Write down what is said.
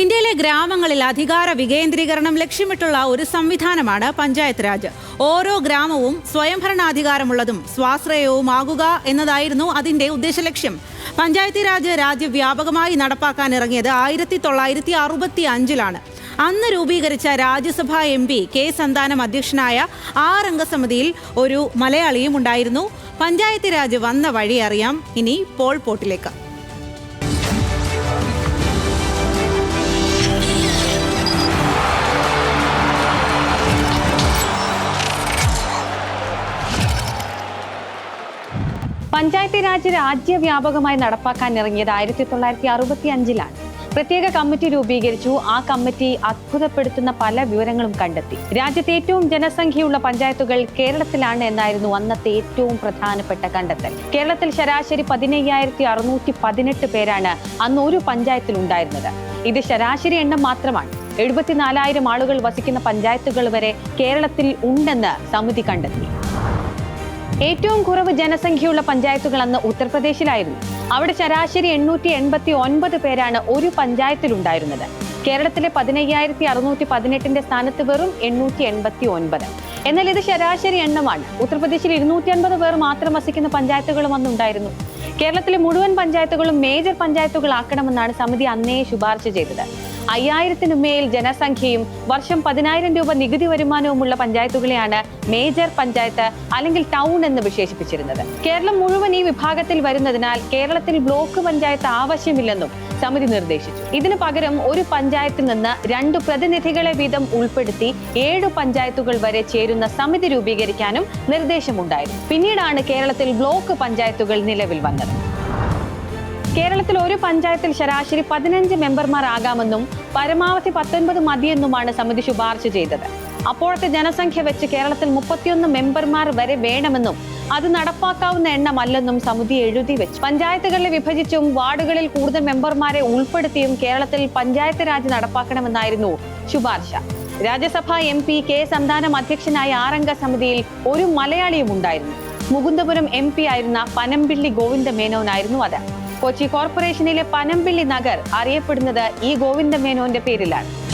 ഇന്ത്യയിലെ ഗ്രാമങ്ങളിൽ അധികാര വികേന്ദ്രീകരണം ലക്ഷ്യമിട്ടുള്ള ഒരു സംവിധാനമാണ് പഞ്ചായത്ത് രാജ്. ഓരോ ഗ്രാമവും സ്വയംഭരണാധികാരമുള്ളതും സ്വാശ്രയവുമാകുക എന്നതായിരുന്നു അതിന്റെ ഉദ്ദേശലക്ഷ്യം പഞ്ചായത്തി രാജ് രാജ്യവ്യാപകമായി നടപ്പാക്കാൻ ഇറങ്ങിയത് ആയിരത്തി തൊള്ളായിരത്തി അറുപത്തി അഞ്ചിലാണ് അന്ന് രൂപീകരിച്ച രാജ്യസഭാ എം പി കെ സന്താനം അധ്യക്ഷനായ ആറംഗ സമിതിയിൽ ഒരു മലയാളിയും ഉണ്ടായിരുന്നു. പഞ്ചായത്തി രാജ് വന്ന വഴി അറിയാം. ഇനി പോൾ പോട്ടിലേക്ക്. പഞ്ചായത്തി രാജ് രാജ്യവ്യാപകമായി നടപ്പാക്കാൻ ഇറങ്ങിയത് ആയിരത്തി തൊള്ളായിരത്തി അറുപത്തി അഞ്ചിലാണ് പ്രത്യേക കമ്മിറ്റി രൂപീകരിച്ചു. ആ കമ്മിറ്റി അത്ഭുതപ്പെടുത്തുന്ന പല വിവരങ്ങളും കണ്ടെത്തി. രാജ്യത്തെ ഏറ്റവും ജനസംഖ്യയുള്ള പഞ്ചായത്തുകൾ കേരളത്തിലാണ് എന്നായിരുന്നു അന്നത്തെ ഏറ്റവും പ്രധാനപ്പെട്ട കണ്ടെത്തൽ. കേരളത്തിൽ ശരാശരി പതിനയ്യായിരത്തി അറുന്നൂറ്റി പതിനെട്ട് പേരാണ് അന്ന് ഒരു പഞ്ചായത്തിൽ ഉണ്ടായിരുന്നത്. ഇത് ശരാശരി എണ്ണം മാത്രമാണ്. എഴുപത്തിനാലായിരം ആളുകൾ വസിക്കുന്ന പഞ്ചായത്തുകൾ വരെ കേരളത്തിൽ ഉണ്ടെന്ന് സമിതി കണ്ടെത്തി. ഏറ്റവും കുറവ് ജനസംഖ്യയുള്ള പഞ്ചായത്തുകൾ അന്ന് ഉത്തർപ്രദേശിലായിരുന്നു. അവിടെ ശരാശരി എണ്ണൂറ്റി എൺപത്തി ഒൻപത് പേരാണ് ഒരു പഞ്ചായത്തിലുണ്ടായിരുന്നത്. കേരളത്തിലെ പതിനയ്യായിരത്തി അറുന്നൂറ്റി പതിനെട്ടിന്റെ സ്ഥാനത്ത് വെറും എണ്ണൂറ്റി എൺപത്തി ഒൻപത് എന്നാൽ ഇത് ശരാശരി എണ്ണമാണ്. ഉത്തർപ്രദേശിൽ ഇരുന്നൂറ്റി അൻപത് പേർ മാത്രം വസിക്കുന്ന പഞ്ചായത്തുകളും അന്നുണ്ടായിരുന്നു കേരളത്തിലെ മുഴുവൻ പഞ്ചായത്തുകളും മേജർ പഞ്ചായത്തുകളാക്കണമെന്നാണ് സമിതി അന്നേ ശുപാർശ ചെയ്തത്. അയ്യായിരത്തിനു മേൽ ജനസംഖ്യയും വർഷം പതിനായിരം രൂപ നികുതി വരുമാനവുമുള്ള പഞ്ചായത്തുകളെയാണ് മേജർ പഞ്ചായത്ത് അല്ലെങ്കിൽ ടൗൺ എന്ന് വിശേഷിപ്പിച്ചിരുന്നത്. കേരളം മുഴുവൻ ഈ വിഭാഗത്തിൽ വരുന്നതിനാൽ കേരളത്തിൽ ബ്ലോക്ക് പഞ്ചായത്ത് ആവശ്യമില്ലെന്നും സമിതി നിർദ്ദേശിച്ചു. ഇതിനു പകരം ഒരു പഞ്ചായത്തിൽ നിന്ന് രണ്ട് പ്രതിനിധികളെ വീതം ഉൾപ്പെടുത്തി ഏഴു പഞ്ചായത്തുകൾ വരെ ചേരുന്ന സമിതി രൂപീകരിക്കാനും നിർദ്ദേശമുണ്ടായിരുന്നു. പിന്നീടാണ് കേരളത്തിൽ ബ്ലോക്ക് പഞ്ചായത്തുകൾ നിലവിൽ വന്നത്. കേരളത്തിൽ ഒരു പഞ്ചായത്തിൽ ശരാശരി പതിനഞ്ച് മെമ്പർമാർ ആകാമെന്നും പരമാവധി പത്തൊൻപത് മതിയെന്നുമാണ് സമിതി ശുപാർശ ചെയ്തത്. അപ്പോഴത്തെ ജനസംഖ്യ വെച്ച് കേരളത്തിൽ മുപ്പത്തിയൊന്ന് മെമ്പർമാർ വരെ വേണമെന്നും അത് നടപ്പാക്കാവുന്ന എണ്ണമല്ലെന്നും സമിതി എഴുതി വെച്ചു. പഞ്ചായത്തുകളിൽ വിഭജിച്ചും വാർഡുകളിൽ കൂടുതൽ മെമ്പർമാരെ ഉൾപ്പെടുത്തിയും കേരളത്തിൽ പഞ്ചായത്ത് രാജ് നടപ്പാക്കണമെന്നായിരുന്നു ശുപാർശ. രാജ്യസഭാ എം പി കെ സന്താനം അധ്യക്ഷനായ ആറംഗ സമിതിയിൽ ഒരു മലയാളിയും ഉണ്ടായിരുന്നു. മുകുന്ദപുരം എം പി ആയിരുന്ന പനമ്പിള്ളി ഗോവിന്ദ മേനോനായിരുന്നു അത്. കൊച്ചി കോർപ്പറേഷനിലെ പനമ്പിള്ളി നഗർ അറിയപ്പെടുന്നത് ഈ ഗോവിന്ദമേനോന്റെ പേരിലാണ്.